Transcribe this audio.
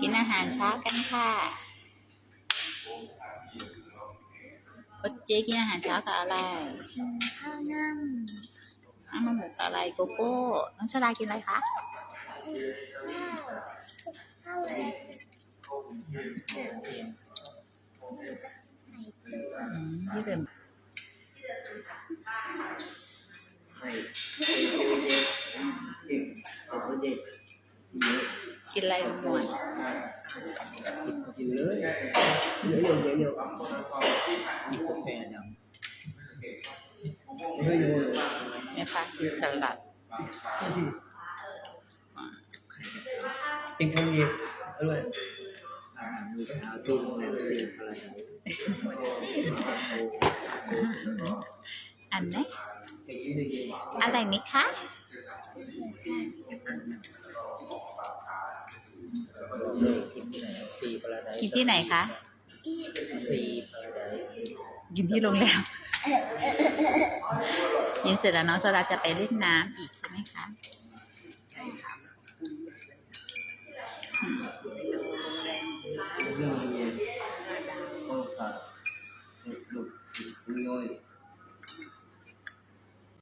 กินอาหารเช้ากันค่ะโอเจกินอาหารเช้ากับอะไร ข้าวนั่งอ้าวหมกอะไรโกโก้ น้องชดากินอะไรคะ ข้าวอะไรอืมที่ดื่มกินอะ ไรหมดกินเลยเดี๋ยวเดี๋ยวเดี๋ยวเดี๋ยวกินกาแฟยังไม่รู้เลยเนี่ยค่ะกินสลัดเป็นคนดีอร่อยมีขาวตุ้มแมวซีอะไรอันไหนจะกินได้ยังอะไรไหมคะ กินที่ไหนซีกินที่ไหนคะกินที่โรงแรมยินเสร็จแล้วน้องโซดาจะไปเล่นน้ำอีกใช่ไหมคะใช่ค่ะ